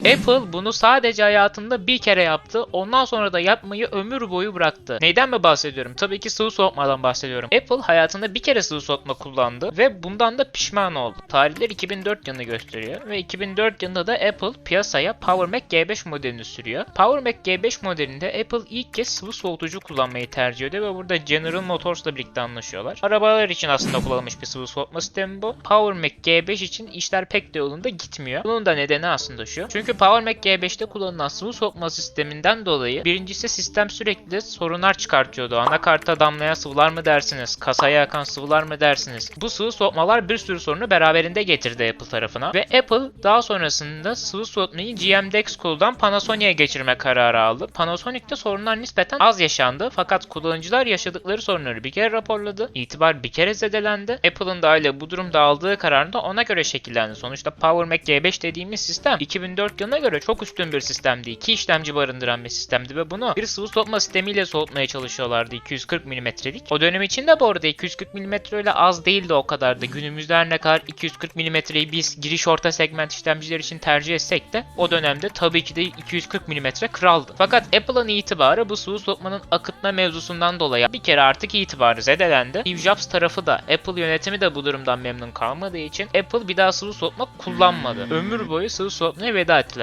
Apple bunu sadece hayatında bir kere yaptı. Ondan sonra da yapmayı ömür boyu bıraktı. Neyden mi bahsediyorum? Tabii ki sıvı soğutmadan bahsediyorum. Apple hayatında bir kere sıvı soğutma kullandı ve bundan da pişman oldu. Tarihler 2004 yılını gösteriyor ve 2004 yılında da Apple piyasaya Power Mac G5 modelini sürüyor. Power Mac G5 modelinde Apple ilk kez sıvı soğutucu kullanmayı tercih ediyor ve burada General Motors'la birlikte anlaşıyorlar. Arabalar için aslında kullanılmış bir sıvı soğutma sistemi bu. Power Mac G5 için işler pek de yolunda gitmiyor. Bunun da nedeni aslında şu. Çünkü Power Mac G5'te kullanılan sıvı soğutma sisteminden dolayı birincisi sistem sürekli sorunlar çıkartıyordu. Anakarta damlayan sıvılar mı dersiniz? Kasaya akan sıvılar mı dersiniz? Bu sıvı soğutmalar bir sürü sorunu beraberinde getirdi Apple tarafına. Ve Apple daha sonrasında sıvı soğutmayı GM Dexcool'dan Panasonic'e geçirme kararı aldı. Panasonic'te sorunlar nispeten az yaşandı fakat kullanıcılar yaşadıkları sorunları bir kere raporladı. İtibar bir kere zedelendi. Apple'ın da aile bu durumda aldığı kararın da ona göre şekillendi. Sonuçta Power Mac G5 dediğimiz sistem 2004 yılına göre çok üstün bir sistemdi. İki işlemci barındıran bir sistemdi ve bunu bir sıvı soğutma sistemiyle soğutmaya çalışıyorlardı 240 mm'lik. O dönem için de bu arada 240 mm ile az değildi o kadar da. Günümüzde ne kadar 240 mm'yi biz giriş orta segment işlemciler için tercih etsek de o dönemde tabii ki de 240 mm kraldı. Fakat Apple'ın itibarı bu sıvı soğutmanın akıtma mevzusundan dolayı bir kere artık itibarı zedelendi. Steve Jobs tarafı da Apple yönetimi de bu durumdan memnun kalmadığı için Apple bir daha sıvı soğutma kullanmadı. Ömür boyu sıvı soğutmaya veda etti.